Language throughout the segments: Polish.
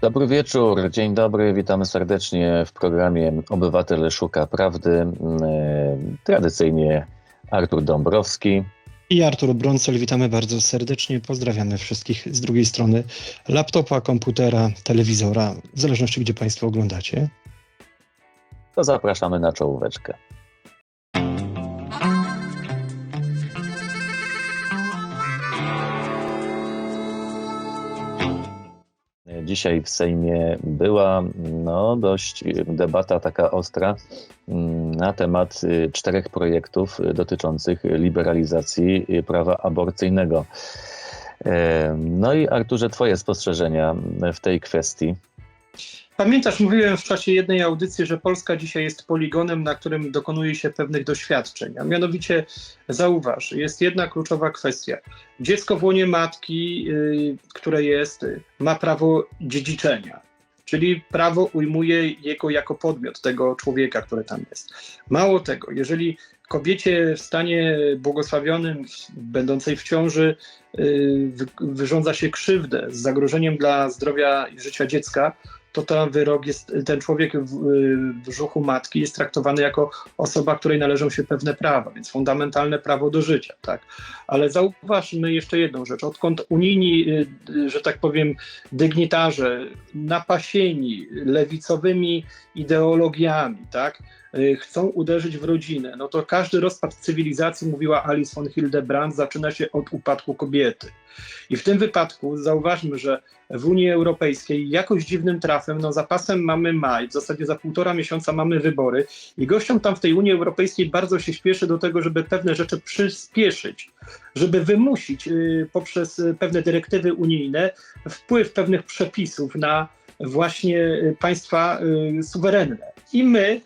Dobry wieczór, dzień dobry, witamy serdecznie w programie Obywatel Szuka Prawdy. Mm, e, Tradycyjnie Artur Dąbrowski. I Artur Brącel, witamy bardzo serdecznie. Pozdrawiamy wszystkich z drugiej strony laptopa, komputera, telewizora, w zależności gdzie Państwo oglądacie. To zapraszamy na czołóweczkę. Dzisiaj w Sejmie była no, dość debata taka ostra mm, na temat y, czterech projektów y, dotyczących liberalizacji y, prawa aborcyjnego. E, No i Arturze, Twoje spostrzeżenia w tej kwestii. Pamiętasz, mówiłem w czasie jednej audycji, że Polska dzisiaj jest poligonem, na którym dokonuje się pewnych doświadczeń. A mianowicie zauważ, jest jedna kluczowa kwestia. Dziecko w łonie matki, y, które jest, ma prawo dziedziczenia. Czyli prawo ujmuje jego jako podmiot tego człowieka, który tam jest. Mało tego, jeżeli kobiecie w stanie błogosławionym, będącej w ciąży, y, wy- wyrządza się krzywdę z zagrożeniem dla zdrowia i życia dziecka, to ten wyrok jest, ten człowiek w, brzuchu matki jest traktowany jako osoba, której należą się pewne prawa, więc fundamentalne prawo do życia, tak. Ale zauważmy jeszcze jedną rzecz. Odkąd unijni, y, y, że tak powiem, dygnitarze napasieni lewicowymi ideologiami, tak, chcą uderzyć w rodzinę, no to każdy rozpad cywilizacji, mówiła Alice von Hildebrand, zaczyna się od upadku kobiety. I w tym wypadku zauważmy, że w Unii Europejskiej jakoś dziwnym trafem, no zapasem mamy maj, w zasadzie za półtora miesiąca mamy wybory i gościom tam w tej Unii Europejskiej bardzo się śpieszy do tego, żeby pewne rzeczy przyspieszyć, żeby wymusić y, poprzez y, pewne dyrektywy unijne wpływ pewnych przepisów na właśnie y, państwa y, suwerenne. I my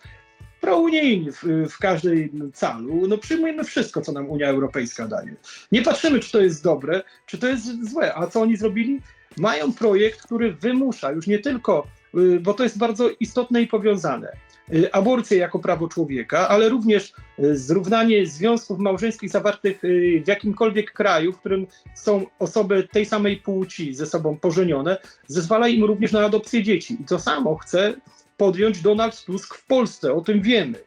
prounijni w, w każdej calu, no przyjmujemy wszystko, co nam Unia Europejska daje. Nie patrzymy, czy to jest dobre, czy to jest złe. A co oni zrobili? Mają projekt, który wymusza już nie tylko, y, bo to jest bardzo istotne i powiązane, y, aborcję jako prawo człowieka, ale również y, zrównanie związków małżeńskich zawartych w jakimkolwiek kraju, w którym są osoby tej samej płci ze sobą pożenione, zezwala im również na adopcję dzieci. I to samo chce podjąć Donald Tusk w Polsce, o tym wiemy.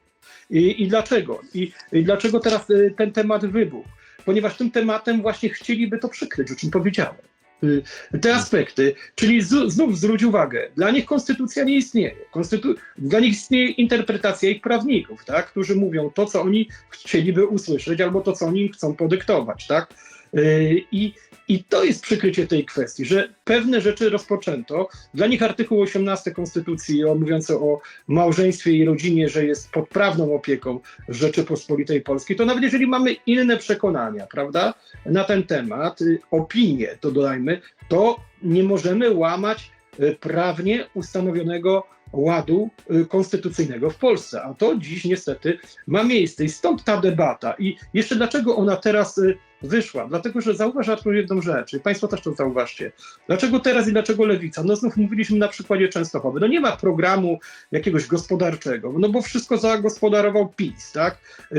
I, i dlaczego? I, I dlaczego teraz y, ten temat wybuchł? Ponieważ tym tematem właśnie chcieliby to przykryć, o czym powiedziałem. Y, Te aspekty, czyli z, znów zwróć uwagę, dla nich konstytucja nie istnieje. Konstytu- dla nich istnieje interpretacja ich prawników, tak? którzy mówią to, co oni chcieliby usłyszeć, albo to, co oni chcą podyktować. Tak? Y, I, I to jest przykrycie tej kwestii, że pewne rzeczy rozpoczęto. Dla nich artykuł 18 Konstytucji o- mówiący o małżeństwie i rodzinie, że jest pod prawną opieką Rzeczypospolitej Polskiej, to nawet jeżeli mamy inne przekonania, prawda, na ten temat, y, opinie, to dodajmy, to nie możemy łamać y, prawnie ustanowionego ładu y, konstytucyjnego w Polsce. A to dziś niestety ma miejsce i stąd ta debata. I jeszcze dlaczego ona teraz wyszła? Dlatego, że zauważ Artur jedną rzecz, i Państwo też to zauważcie. Dlaczego teraz i dlaczego lewica? No znów mówiliśmy na przykładzie Częstochowy. No nie ma programu jakiegoś gospodarczego, no bo wszystko zagospodarował PiS, tak?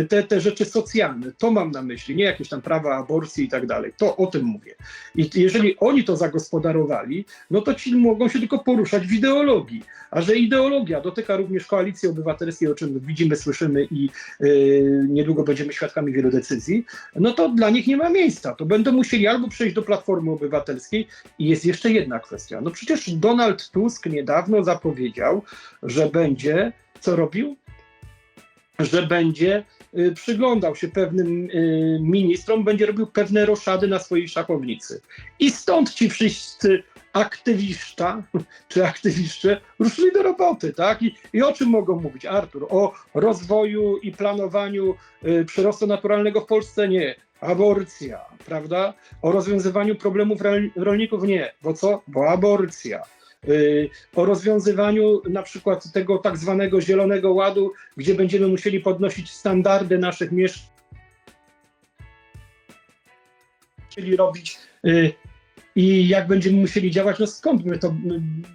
Te, te rzeczy socjalne, to mam na myśli, nie jakieś tam prawa aborcji i tak dalej. To o tym mówię. I jeżeli oni to zagospodarowali, no to ci mogą się tylko poruszać w ideologii. A że ideologia dotyka również koalicji obywatelskiej, o czym widzimy, słyszymy i yy, niedługo będziemy świadkami wielu decyzji, no to dla nich nie ma miejsca. To będą musieli albo przejść do Platformy Obywatelskiej i jest jeszcze jedna kwestia. No przecież Donald Tusk niedawno zapowiedział, że będzie, co robił? Że będzie y, przyglądał się pewnym y, ministrom, będzie robił pewne roszady na swojej szachownicy. I stąd ci wszyscy aktywista czy aktywiście ruszyli do roboty, tak? I, I o czym mogą mówić, Artur? O rozwoju i planowaniu y, przyrostu naturalnego w Polsce? Nie. Aborcja, prawda? O rozwiązywaniu problemów rol- rolników? Nie. Bo co? Bo aborcja. Y, o rozwiązywaniu na przykład tego tak zwanego zielonego ładu, gdzie będziemy musieli podnosić standardy naszych mieszkań, chcieli robić y, i jak będziemy musieli działać, no skąd my to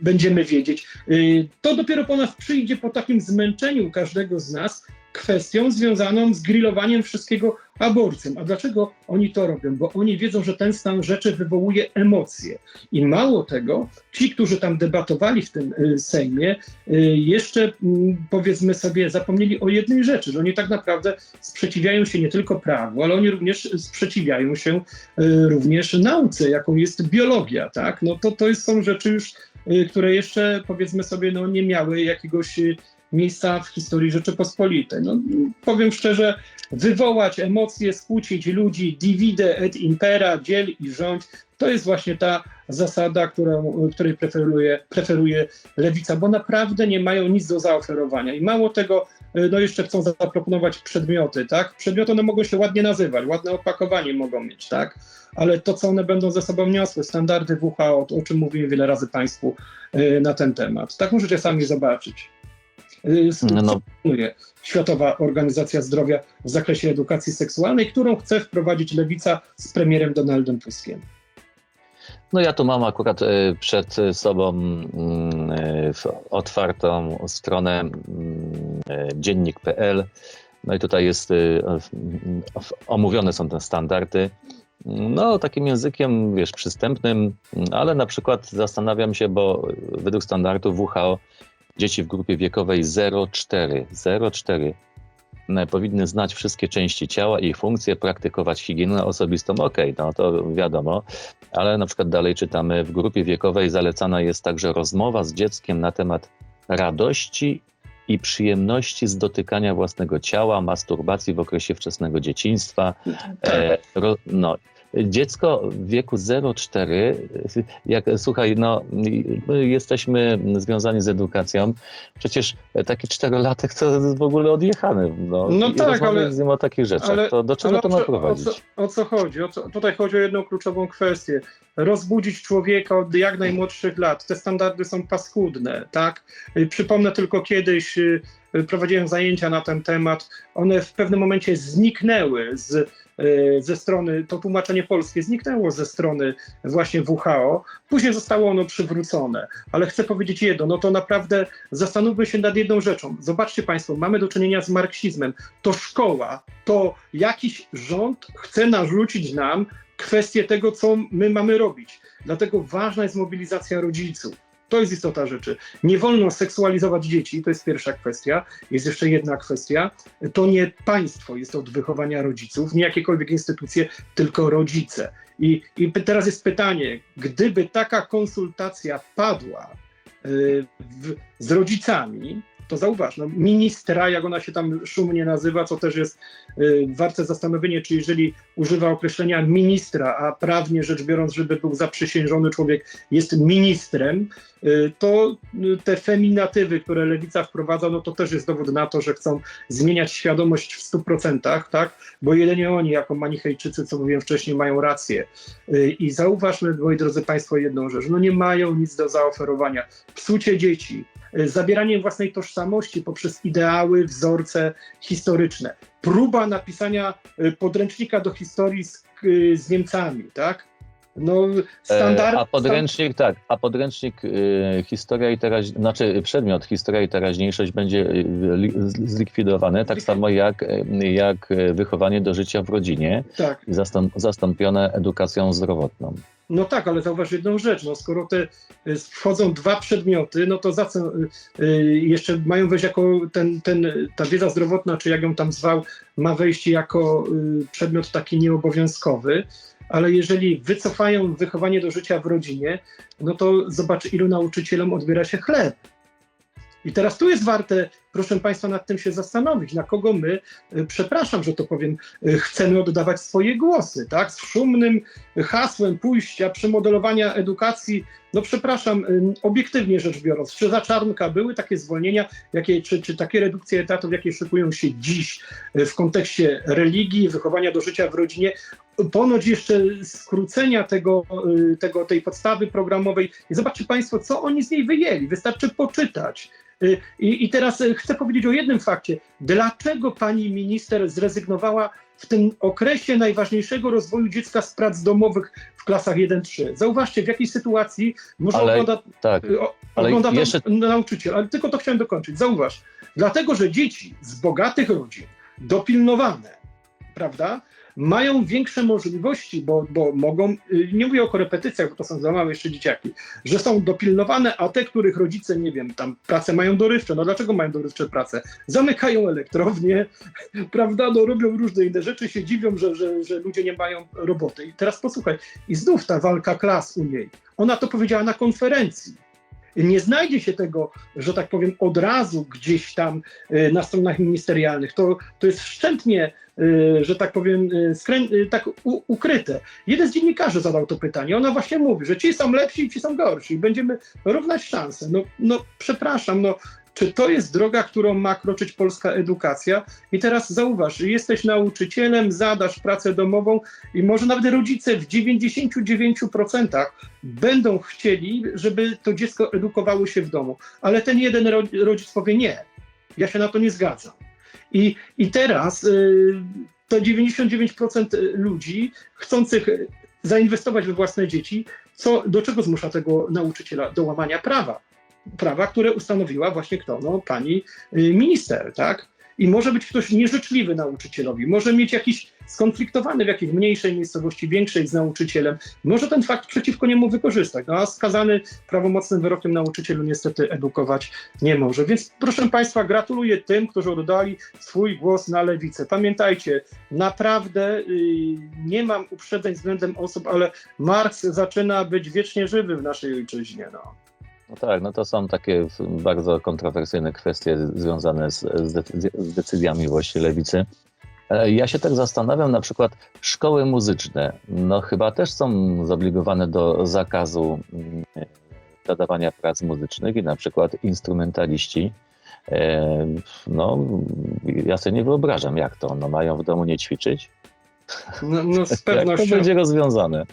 będziemy wiedzieć? Y, To dopiero po nas przyjdzie po takim zmęczeniu każdego z nas kwestią związaną z grillowaniem wszystkiego aborcją. A dlaczego oni to robią? Bo oni wiedzą, że ten stan rzeczy wywołuje emocje. I mało tego, ci, którzy tam debatowali w tym y, Sejmie, y, jeszcze mm, powiedzmy sobie, zapomnieli o jednej rzeczy, że oni tak naprawdę sprzeciwiają się nie tylko prawu, ale oni również sprzeciwiają się y, również nauce, jaką jest biologia, tak? No to, to są rzeczy już, które jeszcze powiedzmy sobie, no nie miały jakiegoś miejsca w historii Rzeczypospolitej. No, powiem szczerze, wywołać emocje, skłócić ludzi, divide et impera, dziel i rządź, to jest właśnie ta zasada, którą, której preferuje, preferuje lewica, bo naprawdę nie mają nic do zaoferowania. I mało tego, no jeszcze chcą zaproponować przedmioty, tak? Przedmioty one mogą się ładnie nazywać, ładne opakowanie mogą mieć, tak? Ale to, co one będą ze sobą niosły, standardy WHO, o czym mówiłem wiele razy Państwu y, na ten temat. Tak możecie sami zobaczyć. Y, No, Światowa Organizacja Zdrowia w zakresie edukacji seksualnej, którą chce wprowadzić lewica z premierem Donaldem Tuskiem. No ja tu mam akurat e, przed sobą mm, w- otwartą stronę mm, dziennik.pl. No i tutaj jest, omówione są te standardy. No takim językiem, wiesz, przystępnym, ale na przykład zastanawiam się, bo według standardów WHO dzieci w grupie wiekowej 0,4, 0,4 e, powinny znać wszystkie części ciała i ich funkcje, praktykować higienę osobistą. Okej, no to wiadomo, ale na przykład dalej czytamy, w grupie wiekowej zalecana jest także rozmowa z dzieckiem na temat radości i przyjemności z dotykania własnego ciała, masturbacji w okresie wczesnego dzieciństwa. E, ro, no, dziecko w wieku 0,4, jak słuchaj, no, my jesteśmy związani z edukacją, przecież taki czterolatek to jest w ogóle odjechany. No, No tak, ale- z nim o takich rzeczach. ale- to do czego to ma prowadzić? O co, o co chodzi? O co, tutaj chodzi o jedną kluczową kwestię. Rozbudzić człowieka od jak najmłodszych lat. Te standardy są paskudne, tak? Przypomnę tylko kiedyś y, y, prowadziłem zajęcia na ten temat. One w pewnym momencie zniknęły z, ze strony, to tłumaczenie polskie zniknęło ze strony właśnie WHO. Później zostało ono przywrócone. Ale chcę powiedzieć jedno, no to naprawdę zastanówmy się nad jedną rzeczą. Zobaczcie Państwo, mamy do czynienia z marksizmem. To szkoła, to jakiś rząd chce narzucić nam kwestię tego, co my mamy robić. Dlatego ważna jest mobilizacja rodziców. To jest istota rzeczy. Nie wolno seksualizować dzieci, to jest pierwsza kwestia. Jest jeszcze jedna kwestia. To nie państwo jest od wychowania rodziców, nie jakiekolwiek instytucje, tylko rodzice. I, i teraz jest pytanie, gdyby taka konsultacja padła y, z rodzicami, to zauważ, no, ministra, jak ona się tam szumnie nazywa, co też jest y, warte zastanowienia, czy jeżeli używa określenia ministra, a prawnie rzecz biorąc, żeby był zaprzysiężony człowiek, jest ministrem, y, to y, te feminatywy, które lewica wprowadza, no to też jest dowód na to, że chcą zmieniać świadomość w 100%, tak? Bo jedynie oni, jako manichejczycy, co mówiłem wcześniej, mają rację. Y, I zauważmy, moi drodzy Państwo, jedną rzecz. No nie mają nic do zaoferowania. Psucie dzieci, y, zabieranie własnej tożsamości poprzez ideały, wzorce historyczne. Próba napisania y, podręcznika do historii z, y, z Niemcami, tak? No, standard. E, A podręcznik, tak, a podręcznik y, historia i teraź, znaczy przedmiot historia i teraźniejszość będzie y, li, zlikwidowany, tak samo jak, y, jak y, wychowanie do życia w rodzinie tak. i zastąpione edukacją zdrowotną. No tak, ale zauważ jedną rzecz, no skoro te wchodzą dwa przedmioty, no to za co jeszcze mają wejść jako ten, ten, ta wiedza zdrowotna, czy jak ją tam zwał, ma wejść jako przedmiot taki nieobowiązkowy, ale jeżeli wycofają wychowanie do życia w rodzinie, no to zobacz ilu nauczycielom odbiera się chleb. I teraz tu jest warte, proszę Państwa, nad tym się zastanowić, na kogo my, y, przepraszam, że to powiem, y, chcemy oddawać swoje głosy, tak? Z szumnym hasłem pójścia, przemodelowania edukacji, no przepraszam, y, obiektywnie rzecz biorąc, czy za Czarnka były takie zwolnienia, jakie, czy, czy takie redukcje etatów, jakie szykują się dziś w kontekście religii, wychowania do życia w rodzinie, ponoć jeszcze skrócenia tego, tego, tej podstawy programowej. I zobaczcie Państwo, co oni z niej wyjęli. Wystarczy poczytać. Y, I, I teraz y, chcę powiedzieć o jednym fakcie. Dlaczego pani minister zrezygnowała w tym okresie najważniejszego rozwoju dziecka z prac domowych w klasach 1-3. Zauważcie, w jakiej sytuacji może Ale- ogląda, Tak, o, ogląda jeszcze- nauczyciel. Ale tylko to chciałem dokończyć. Zauważ, dlatego, że dzieci z bogatych rodzin, dopilnowane, prawda, mają większe możliwości, bo, bo mogą, y, nie mówię o korepetycjach, bo to są za małe jeszcze dzieciaki, że są dopilnowane, a te, których rodzice, nie wiem, tam pracę mają dorywcze. No dlaczego mają dorywcze pracę? Zamykają elektrownie, prawda, no robią różne inne rzeczy, się dziwią, że, że, że ludzie nie mają roboty. I teraz posłuchaj, i znów ta walka klas u niej. Ona to powiedziała na konferencji. Nie znajdzie się tego, że tak powiem, od razu gdzieś tam y, na stronach ministerialnych. To, to jest szczętnie, y, że tak powiem, y, skrę- tak u, ukryte. Jeden z dziennikarzy zadał to pytanie. Ona właśnie mówi, że ci są lepsi i ci są gorsi. I będziemy równać szanse. No, no przepraszam, no, czy to jest droga, którą ma kroczyć polska edukacja? I teraz zauważ, jesteś nauczycielem, zadasz pracę domową i może nawet rodzice w 99% będą chcieli, żeby to dziecko edukowało się w domu, ale ten jeden ro- rodzic powie nie, ja się na to nie zgadzam. I, i teraz y, to 99% ludzi chcących zainwestować we własne dzieci, co, do czego zmusza tego nauczyciela? Do łamania prawa. Prawa, które ustanowiła właśnie kto? No, pani y, minister, tak? I może być ktoś nieżyczliwy nauczycielowi, może mieć jakiś skonfliktowany w jakiejś mniejszej miejscowości, większej z nauczycielem, może ten fakt przeciwko niemu wykorzystać. No a skazany prawomocnym wyrokiem nauczycielu niestety edukować nie może. Więc proszę Państwa, gratuluję tym, którzy oddali swój głos na lewicę. Pamiętajcie, naprawdę y, nie mam uprzedzeń względem osób, ale Marks zaczyna być wiecznie żywy w naszej ojczyźnie. No. No tak, no to są takie bardzo kontrowersyjne kwestie związane z, z decyzj- z decyzjami właśnie lewicy. E, Ja się tak zastanawiam, na przykład szkoły muzyczne, no chyba też są zobligowane do zakazu mm, nadawania prac muzycznych i na przykład instrumentaliści, e, no ja sobie nie wyobrażam jak to, no mają w domu nie ćwiczyć? No, no z Jak to pewnością. będzie rozwiązane?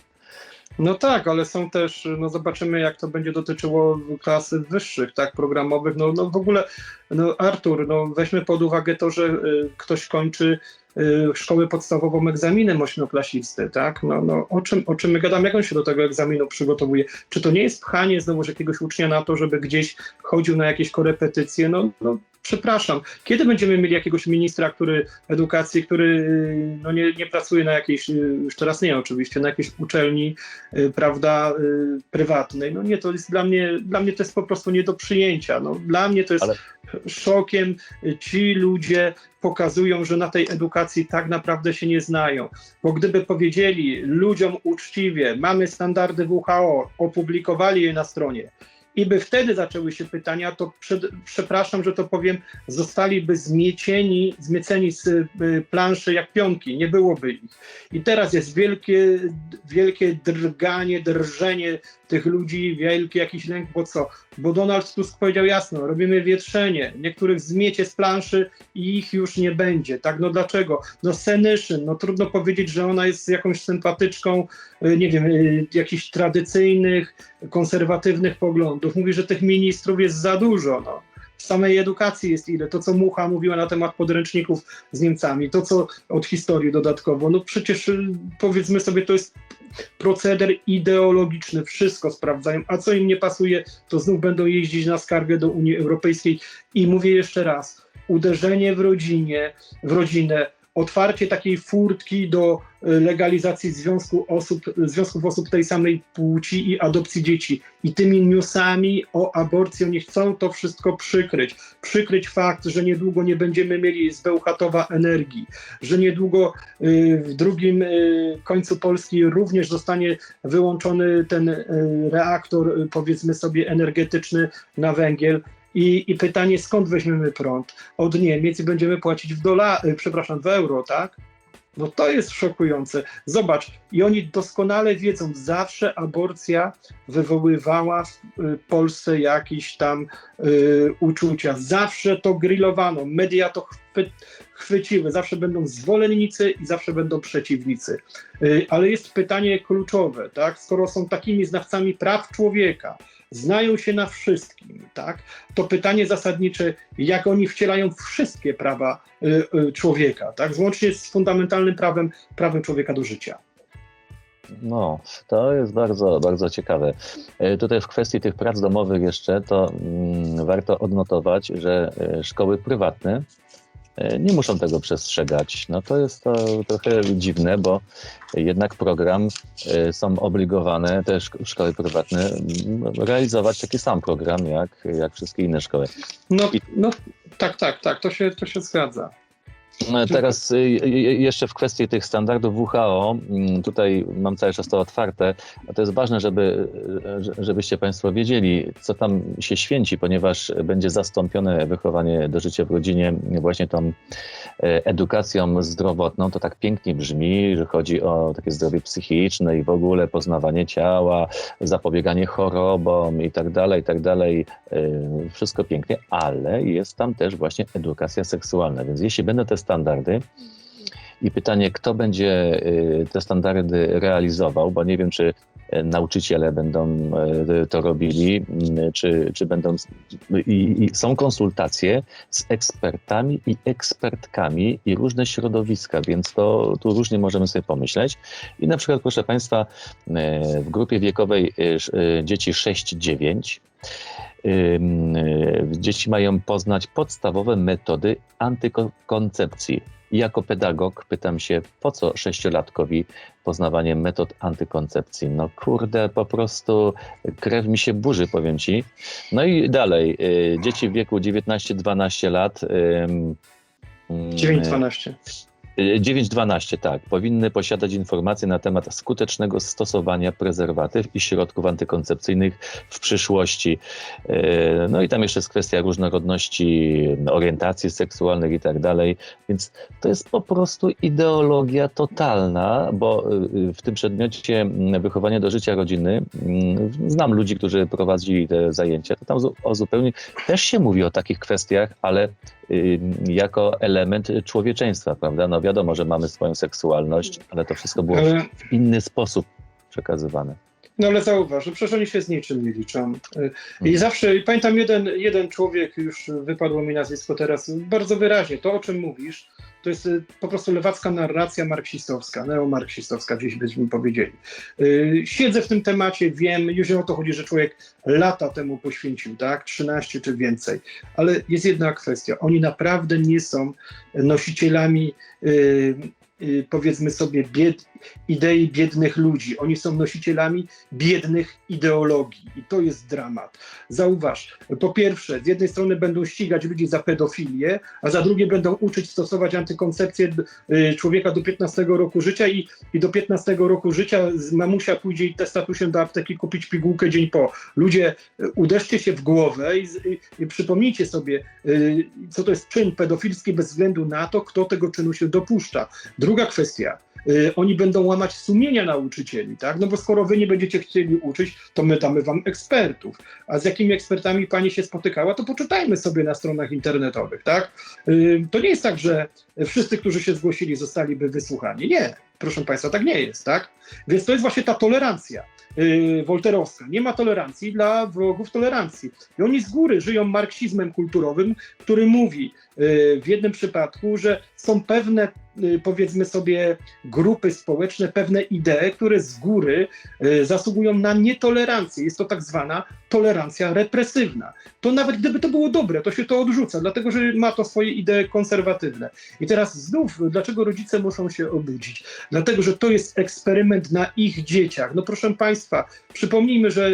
No tak, ale są też, no zobaczymy jak to będzie dotyczyło klas wyższych, tak, programowych. No, no w ogóle, no Artur, no weźmy pod uwagę to, że y, ktoś kończy y, szkołę podstawową egzaminem ośmioklasisty, tak? No, no o, czym, o czym my gadamy, jak on się do tego egzaminu przygotowuje? Czy to nie jest pchanie znowuż jakiegoś ucznia na to, żeby gdzieś chodził na jakieś korepetycje? No, no przepraszam, kiedy będziemy mieli jakiegoś ministra, który edukacji, który y, no nie, nie pracuje na jakiejś, y, już teraz nie oczywiście, na jakiejś uczelni, y, prawda, prywatnej. No nie, to jest dla mnie, dla mnie to jest po prostu nie do przyjęcia. No, dla mnie to jest Ale- szokiem. Ci ludzie pokazują, że na tej edukacji tak naprawdę się nie znają. Bo gdyby powiedzieli ludziom uczciwie, mamy standardy WHO, opublikowali je na stronie, i by wtedy zaczęły się pytania, to przed, przepraszam, że to powiem, zostaliby zmiecieni, zmieceni z y, planszy jak pionki, nie byłoby ich. I teraz jest wielkie, wielkie drganie, drżenie tych ludzi, wielki jakiś lęk, bo co? Bo Donald Tusk powiedział jasno, robimy wietrzenie, niektórych zmiecie z planszy i ich już nie będzie, tak? No dlaczego? No Senyszyn, no trudno powiedzieć, że ona jest jakąś sympatyczką, y, nie wiem, y, jakichś tradycyjnych, konserwatywnych poglądów. Mówi, że tych ministrów jest za dużo, no. W samej edukacji jest ile? To, co Mucha mówiła na temat podręczników z Niemcami, to, co od historii dodatkowo. No przecież y, powiedzmy sobie, to jest proceder ideologiczny, wszystko sprawdzają, a co im nie pasuje, to znów będą jeździć na skargę do Unii Europejskiej. I mówię jeszcze raz, uderzenie w rodzinie, w rodzinę, otwarcie takiej furtki do y, legalizacji związku osób, związków osób tej samej płci i adopcji dzieci. I tymi newsami o aborcji oni chcą to wszystko przykryć. Przykryć fakt, że niedługo nie będziemy mieli z Bełchatowa energii, że niedługo y, w drugim y, końcu Polski również zostanie wyłączony ten reaktor, powiedzmy sobie, energetyczny na węgiel. I, I pytanie, skąd weźmiemy prąd? Od Niemiec i będziemy płacić w dolar, y, przepraszam, w euro, tak? No to jest szokujące. Zobacz, i oni doskonale wiedzą, zawsze aborcja wywoływała w y, Polsce jakieś tam y, uczucia. Zawsze to grillowano, media to chwy, chwyciły, zawsze będą zwolennicy i zawsze będą przeciwnicy. Y, ale jest pytanie kluczowe, tak? Skoro są takimi znawcami praw człowieka, znają się na wszystkim, tak? To pytanie zasadnicze, jak oni wcielają wszystkie prawa y, y, człowieka, tak? Włącznie z fundamentalnym prawem, prawem człowieka do życia. No, to jest bardzo, bardzo ciekawe. E, Tutaj w kwestii tych prac domowych jeszcze, to mm, warto odnotować, że e, szkoły prywatne nie muszą tego przestrzegać. No to jest to trochę dziwne, bo jednak program e, są obligowane, te szk- szkoły prywatne, mm, realizować taki sam program jak, jak wszystkie inne szkoły. No, I- no tak, tak, tak, to się, to się zgadza. No, Teraz y, y, jeszcze w kwestii tych standardów WHO, mm, tutaj mam cały czas to otwarte, a to jest ważne, żeby, y, że- żebyście Państwo wiedzieli, co tam się święci, ponieważ będzie zastąpione wychowanie do życia w rodzinie właśnie tą edukacją zdrowotną. To tak pięknie brzmi, że chodzi o takie zdrowie psychiczne i w ogóle poznawanie ciała, zapobieganie chorobom i tak dalej, i tak dalej. Y, Wszystko pięknie, ale jest tam też właśnie edukacja seksualna. Więc jeśli będą te standardy. I pytanie, kto będzie y, te standardy realizował, bo nie wiem, czy nauczyciele będą y, to robili, y, czy, czy będą. I, I są konsultacje z ekspertami i ekspertkami i różne środowiska, więc to tu różnie możemy sobie pomyśleć. I na przykład, proszę Państwa, y, w grupie wiekowej y, dzieci 6-9 ym, y, dzieci mają poznać podstawowe metody antykoncepcji. I Jako pedagog pytam się, po co sześciolatkowi poznawanie metod antykoncepcji? No kurde, po prostu krew mi się burzy, powiem ci. No i dalej, y, dzieci w wieku 19-12 lat. ym, ym, 9-12. 9-12, tak. Powinny posiadać informacje na temat skutecznego stosowania prezerwatyw i środków antykoncepcyjnych w przyszłości. E, No i tam jeszcze jest kwestia różnorodności orientacji seksualnych i tak dalej. Więc to jest po prostu ideologia totalna, bo y, w tym przedmiocie mm, wychowania do życia rodziny mm, znam ludzi, którzy prowadzili te zajęcia. To tam o zupełnie też się mówi o takich kwestiach, ale jako element człowieczeństwa, prawda? No wiadomo, że mamy swoją seksualność, ale to wszystko było w inny sposób przekazywane. No ale zauważ, że przecież oni się z niczym nie liczą. Y, I Mhm. zawsze, i pamiętam jeden, jeden człowiek, już wypadło mi nazwisko teraz, bardzo wyraźnie, to o czym mówisz, to jest y, po prostu lewacka narracja marksistowska, neomarksistowska, gdzieś byśmy powiedzieli. Y, Siedzę w tym temacie, wiem, już o to chodzi, że człowiek lata temu poświęcił, tak, 13 czy więcej, ale jest jedna kwestia, oni naprawdę nie są nosicielami powiedzmy sobie bied, idei biednych ludzi, oni są nosicielami biednych ideologii i to jest dramat. Zauważ, po pierwsze, z jednej strony będą ścigać ludzi za pedofilię, a za drugie będą uczyć stosować antykoncepcję y, człowieka do 15 roku życia i, i do 15 roku życia mamusia pójdzie i testatusią do apteki kupić pigułkę dzień po. Ludzie, y, uderzcie się w głowę i, i, i przypomnijcie sobie, y, co to jest czyn pedofilski bez względu na to, kto tego czynu się dopuszcza. Druga kwestia. Y, Oni będą łamać sumienia nauczycieli, tak? No bo skoro wy nie będziecie chcieli uczyć, to my damy wam ekspertów. A z jakimi ekspertami pani się spotykała, to poczytajmy sobie na stronach internetowych, tak? Y, To nie jest tak, że wszyscy, którzy się zgłosili, zostaliby wysłuchani. Nie, proszę państwa, tak nie jest, tak? Więc to jest właśnie ta tolerancja yy, wolterowska. Nie ma tolerancji dla wrogów tolerancji. I oni z góry żyją marksizmem kulturowym, który mówi w jednym przypadku, że są pewne, yy, powiedzmy sobie, grupy społeczne, pewne idee, które z góry yy, zasługują na nietolerancję. Jest to tak zwana tolerancja represywna. To nawet gdyby to było dobre, to się to odrzuca, dlatego że ma to swoje idee konserwatywne. I teraz znów, dlaczego rodzice muszą się obudzić? Dlatego, że to jest eksperyment na ich dzieciach. No proszę Państwa, przypomnijmy, że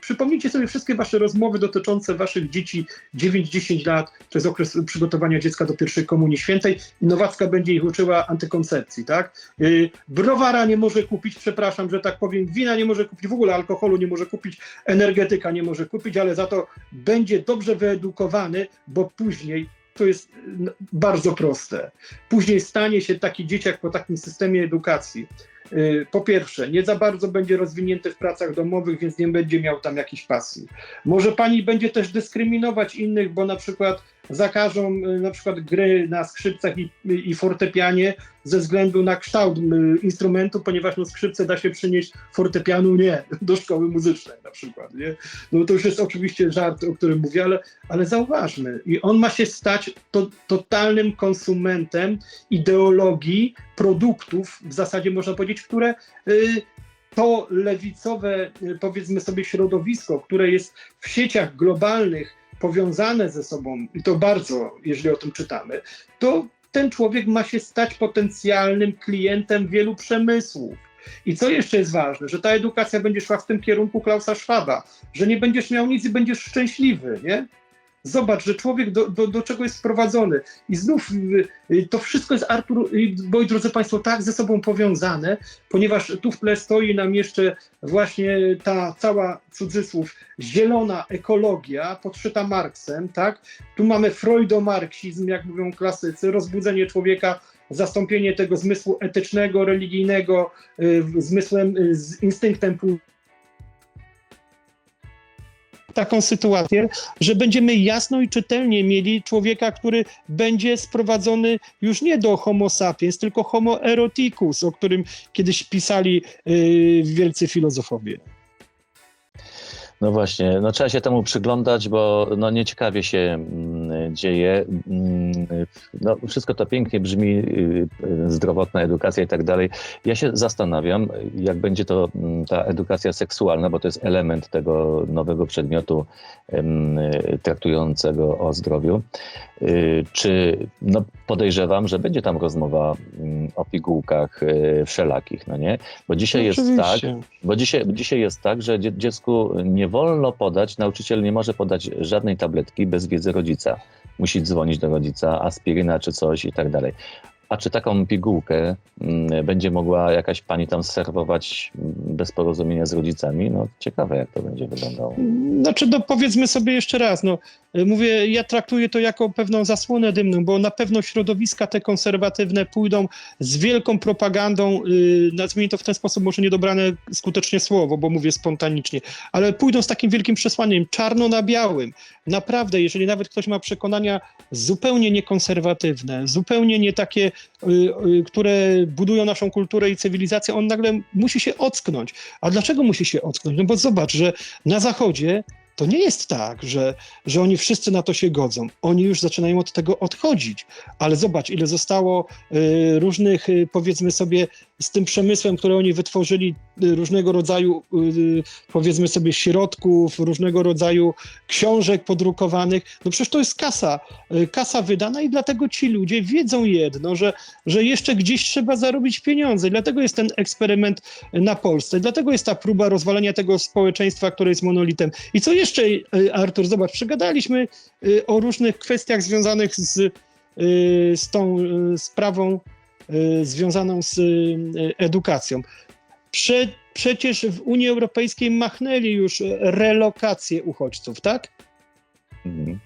przypomnijcie sobie wszystkie Wasze rozmowy dotyczące Waszych dzieci 9-10 lat, jest okres przygotowania dziecka do pierwszej komunii świętej i Nowacka będzie ich uczyła antykoncepcji, tak? Yy, Browara nie może kupić, przepraszam, że tak powiem, wina nie może kupić, w ogóle alkoholu nie może kupić, energetyka nie może kupić, ale za to będzie dobrze wyedukowany, bo później to jest no, bardzo proste. Później stanie się taki dzieciak po takim systemie edukacji. y, Po pierwsze, nie za bardzo będzie rozwinięty w pracach domowych, więc nie będzie miał tam jakiejś pasji. Może pani będzie też dyskryminować innych, bo na przykład zakażą y, na przykład gry na skrzypcach i, i fortepianie ze względu na kształt y, instrumentu, ponieważ no skrzypce da się przynieść, fortepianu nie, do szkoły muzycznej na przykład, nie? No to już jest oczywiście żart, o którym mówię, ale, ale zauważmy, i on ma się stać to, totalnym konsumentem ideologii, produktów, w zasadzie można powiedzieć, które y, to lewicowe, y, powiedzmy sobie, środowisko, które jest w sieciach globalnych powiązane ze sobą, i to bardzo, jeżeli o tym czytamy, to ten człowiek ma się stać potencjalnym klientem wielu przemysłów. I co jeszcze jest ważne, że ta edukacja będzie szła w tym kierunku Klausa Schwaba, że nie będziesz miał nic i będziesz szczęśliwy, nie? Zobacz, że człowiek do, do, do czego jest sprowadzony. I znów y, y, to wszystko jest, Artur, moi drodzy Państwo, tak ze sobą powiązane, ponieważ tu w tle stoi nam jeszcze właśnie ta cała, cudzysłów, zielona ekologia podszyta Marksem, tak? Tu mamy freudomarksizm, jak mówią klasycy, rozbudzenie człowieka, zastąpienie tego zmysłu etycznego, religijnego y, zmysłem, y, z instynktem taką sytuację, że będziemy jasno i czytelnie mieli człowieka, który będzie sprowadzony już nie do homo sapiens, tylko homo eroticus, o którym kiedyś pisali yy, wielcy filozofowie. No właśnie, no trzeba się temu przyglądać, bo no nieciekawie się mm, dzieje. Mm, No, wszystko to pięknie brzmi, y, y, zdrowotna edukacja i tak dalej. Ja się zastanawiam, jak będzie to mm, ta edukacja seksualna, bo to jest element tego nowego przedmiotu y, traktującego o zdrowiu. Y, Czy no podejrzewam, że będzie tam rozmowa mm, o pigułkach y, wszelakich, no nie? Bo dzisiaj jest tak, bo dzisiaj, dzisiaj jest tak, że dzie- dziecku nie wolno podać, nauczyciel nie może podać żadnej tabletki bez wiedzy rodzica. Musi dzwonić do rodzica, aspiryna czy coś i tak dalej. A czy taką pigułkę mm, będzie mogła jakaś pani tam serwować mm, bez porozumienia z rodzicami? No ciekawe, jak to będzie wyglądało. Znaczy, no powiedzmy sobie jeszcze raz, no, y, mówię, ja traktuję to jako pewną zasłonę dymną, bo na pewno środowiska te konserwatywne pójdą z wielką propagandą, y, nazwijmy to w ten sposób, może niedobrane skutecznie słowo, bo mówię spontanicznie, ale pójdą z takim wielkim przesłaniem, czarno na białym. Naprawdę, jeżeli nawet ktoś ma przekonania zupełnie niekonserwatywne, zupełnie nie takie, które budują naszą kulturę i cywilizację, on nagle musi się ocknąć. A dlaczego musi się ocknąć? No bo zobacz, że na Zachodzie to nie jest tak, że, że oni wszyscy na to się godzą. Oni już zaczynają od tego odchodzić. Ale zobacz, ile zostało y, różnych, y, powiedzmy sobie, z tym przemysłem, który oni wytworzyli, y, różnego rodzaju, powiedzmy sobie, środków, różnego rodzaju książek podrukowanych. No przecież to jest kasa, kasa wydana i dlatego ci ludzie wiedzą jedno, że, że jeszcze gdzieś trzeba zarobić pieniądze. Dlatego jest ten eksperyment na Polsce. Dlatego jest ta próba rozwalenia tego społeczeństwa, które jest monolitem. I co jeszcze, y, Artur, zobacz, przegadaliśmy y, o różnych kwestiach związanych z, y, z tą sprawą związaną z edukacją. Prze, przecież w Unii Europejskiej machnęli już relokację uchodźców, tak? Mhm.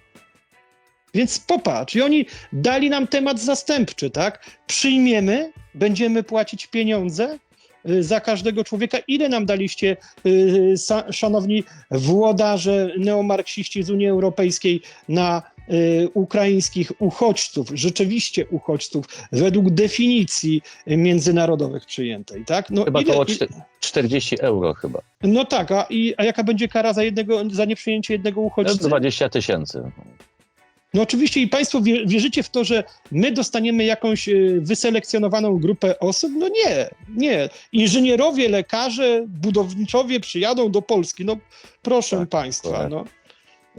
Więc popatrz, i oni dali nam temat zastępczy, tak? Przyjmiemy, będziemy płacić pieniądze za każdego człowieka. Ile nam daliście, y, sa, szanowni włodarze, neomarksiści z Unii Europejskiej, na y, ukraińskich uchodźców, rzeczywiście uchodźców, według definicji y, międzynarodowych przyjętej, tak? No, Chyba ile- około ile- czte- 40 euro chyba. no tak, a, i, a jaka będzie kara za, jednego, za nieprzyjęcie jednego No, uchodźcy? 20 tysięcy. No oczywiście i Państwo wie, wierzycie w to, że my dostaniemy jakąś y, wyselekcjonowaną grupę osób? No nie, nie. Inżynierowie, lekarze, budowniczowie przyjadą do Polski. No proszę Tak, Państwa. tak. No.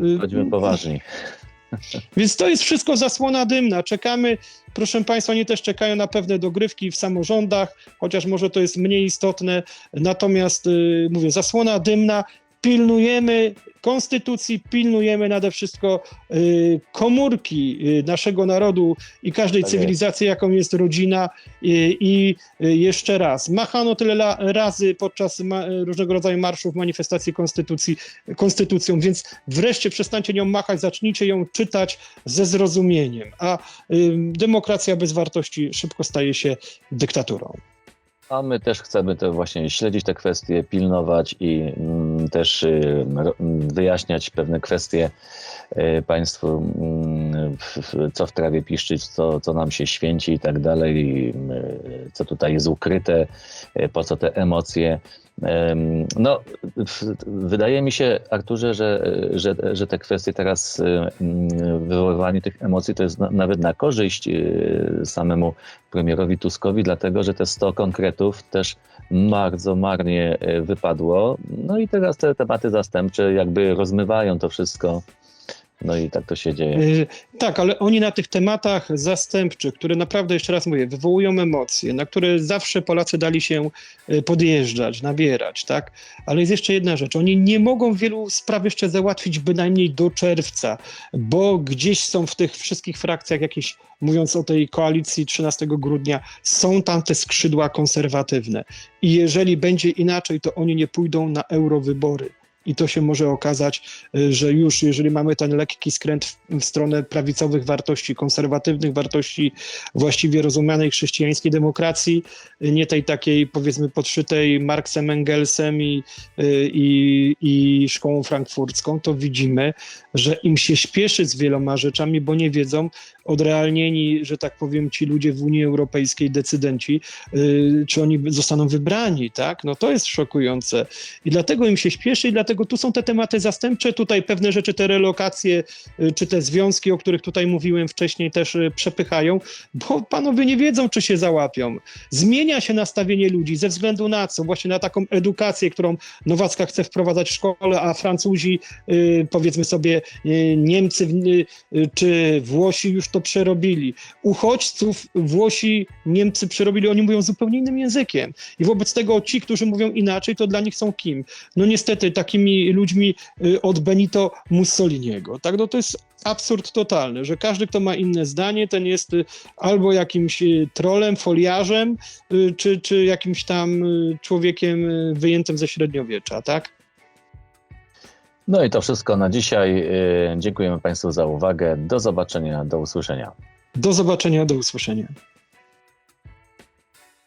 Y, Chodźmy poważni. Więc to jest wszystko zasłona dymna. Czekamy, proszę Państwa, oni też czekają na pewne dogrywki w samorządach, chociaż może to jest mniej istotne. Natomiast y, mówię, zasłona dymna. Pilnujemy konstytucji, pilnujemy nade wszystko y, komórki y, naszego narodu i każdej Tak cywilizacji, jaką jest rodzina. I, i y, jeszcze raz, machano tyle razy podczas różnego rodzaju marszów, manifestacji konstytucji, konstytucją, więc wreszcie przestańcie nią machać, zacznijcie ją czytać ze zrozumieniem. A y, demokracja bez wartości szybko staje się dyktaturą. A my też chcemy to właśnie śledzić te kwestie, pilnować i mm, też y, mm, wyjaśniać pewne kwestie y, Państwu mm, co w trawie piszczyć, co, co nam się święci i tak dalej, y, co tutaj jest ukryte, po co te emocje. No, wydaje mi się, Arturze, że, że, że te kwestie teraz, wywoływanie tych emocji to jest na, nawet na korzyść y, samemu premierowi Tuskowi, dlatego że te 100 konkretów też bardzo marnie y, wypadło. No i teraz te tematy zastępcze jakby rozmywają to wszystko. No i tak to się dzieje. Y, Tak, ale oni na tych tematach zastępczych, które naprawdę, jeszcze raz mówię, wywołują emocje, na które zawsze Polacy dali się y, podjeżdżać, nabierać, tak? Ale jest jeszcze jedna rzecz. Oni nie mogą wielu spraw jeszcze załatwić bynajmniej do czerwca, bo gdzieś są w tych wszystkich frakcjach jakieś, mówiąc o tej koalicji 13 grudnia, są tam te skrzydła konserwatywne. I jeżeli będzie inaczej, to oni nie pójdą na eurowybory. I to się może okazać, y, że już jeżeli mamy ten lekki skręt w, stronę prawicowych wartości, konserwatywnych wartości, właściwie rozumianej chrześcijańskiej demokracji, y, nie tej takiej powiedzmy podszytej Marksem, Engelsem i, y, i, i szkołą frankfurcką, to widzimy, że im się śpieszy z wieloma rzeczami, bo nie wiedzą, odrealnieni, że tak powiem, ci ludzie w Unii Europejskiej, decydenci, czy oni zostaną wybrani, tak? No to jest szokujące. I dlatego im się śpieszy i dlatego tu są te tematy zastępcze, tutaj pewne rzeczy, te relokacje, y, czy te związki, o których tutaj mówiłem wcześniej, też y, przepychają, bo panowie nie wiedzą, czy się załapią. Zmienia się nastawienie ludzi ze względu na co? Właśnie na taką edukację, którą Nowacka chce wprowadzać w szkole, a Francuzi, y, powiedzmy sobie, Niemcy czy Włosi już to przerobili. Uchodźców Włosi, Niemcy przerobili, oni mówią zupełnie innym językiem. I wobec tego ci, którzy mówią inaczej, to dla nich są kim? No niestety takimi ludźmi y, od Benito Mussoliniego. Tak, no to jest absurd totalny, że każdy, kto ma inne zdanie, ten jest y, albo jakimś y, trolem, foliarzem, czy, czy jakimś tam człowiekiem wyjętym ze średniowiecza, tak? No i to wszystko na dzisiaj. Dziękujemy Państwu za uwagę. Do zobaczenia, do usłyszenia. Do zobaczenia, do usłyszenia.